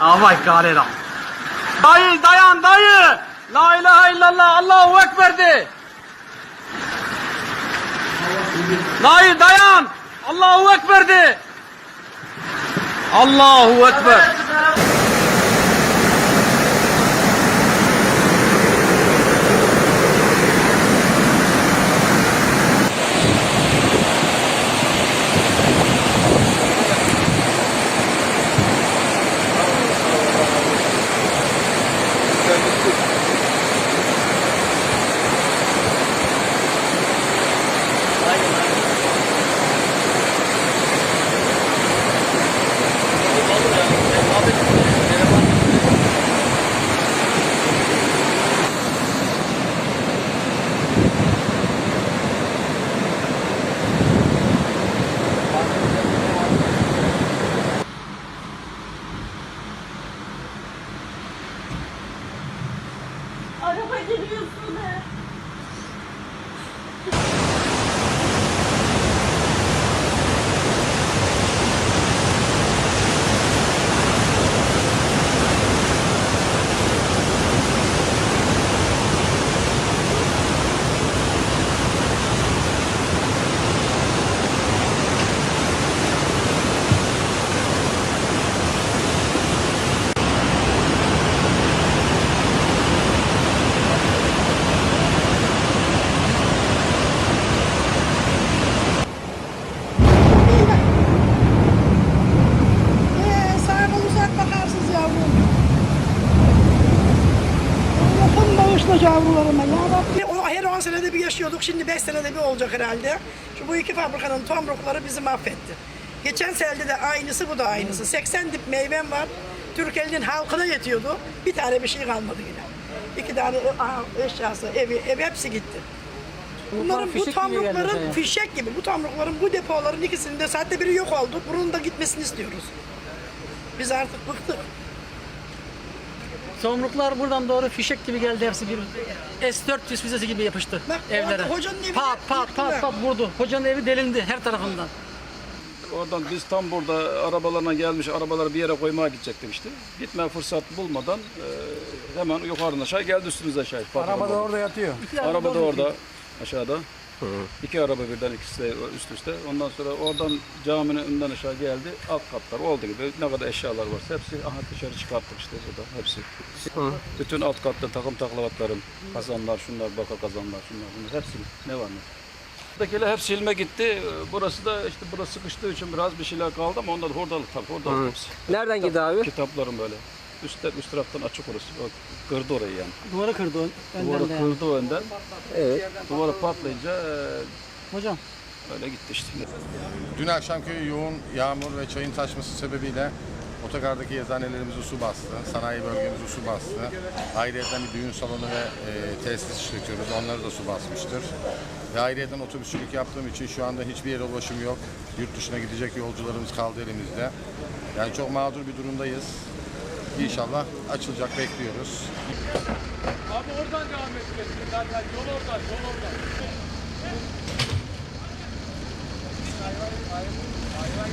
God, it Dayı dayan dayı. La ilahe illallah Allahu Ekber de. Dayı dayan. Allahu Ekber de. Allahu Ekber. 我会进浴室呗。Bağışla yavrularıma ya Rabbi. O her 10 senede bir yaşıyorduk. Şimdi 5 senede bir olacak herhalde. Şu bu iki fabrikanın tomrukları bizi mahvetti. Geçen selde de aynısı bu da aynısı. 80 dip meyvem var. Türkiye'nin halkına yetiyordu. Bir tane bir şey kalmadı yine. İki tane eşyası, evi, ev hepsi gitti. Bunların bu tomrukların fişek gibi. Bu tomrukların, bu depoların ikisinde saatte biri yok oldu. Bunun da gitmesini istiyoruz. Biz artık bıktık. Tomruklar buradan doğru fişek gibi geldi hepsi bir S-400 füzesi gibi yapıştı Bak, evlere. orada hocanın evi pat pat yıktılar. pat pat vurdu. Hocanın evi delindi her tarafından. Oradan biz tam burada arabalarına gelmiş arabaları bir yere koymaya gidecektik işte. Gitme fırsat bulmadan e, hemen yukarıdan aşağı geldi üstümüze aşağı. Araba da orada yatıyor. Araba da orada aşağıda. İki araba birden ikisi de üst üste. Ondan sonra oradan caminin önünden aşağı geldi. Alt katlar oldu gibi. Ne kadar eşyalar varsa hepsi aha dışarı çıkarttık işte burada hepsi. Bütün alt katta takım taklavatlarım, kazanlar, şunlar, baka kazanlar, şunlar, bunlar hepsi ne var ne? Buradakiler hep silme gitti. Burası da işte burası sıkıştığı için biraz bir şeyler kaldı ama onlar da tabii hurdalık hepsi. Nereden gitti abi? Kitaplarım böyle. Üstte, üst taraftan açık orası. O kırdı orayı yani. Duvarı kırdı o Duvarı önden de. yani. kırdı o önden. Evet. Duvarı patlayınca e, Hocam öyle gitti işte. Dün akşamki yoğun yağmur ve çayın taşması sebebiyle otogardaki eczanelerimizi su bastı, sanayi bölgemizi su bastı. Ayrıca bir düğün salonu ve e, tesis işletiyoruz, onları da su basmıştır. Ve ayrıca otobüsçülük yaptığım için şu anda hiçbir yere ulaşım yok. Yurt dışına gidecek yolcularımız kaldı elimizde. Yani çok mağdur bir durumdayız. İnşallah açılacak bekliyoruz. Abi oradan devam edeceksin zaten yol oradan yol oradan. Hayvan hayvan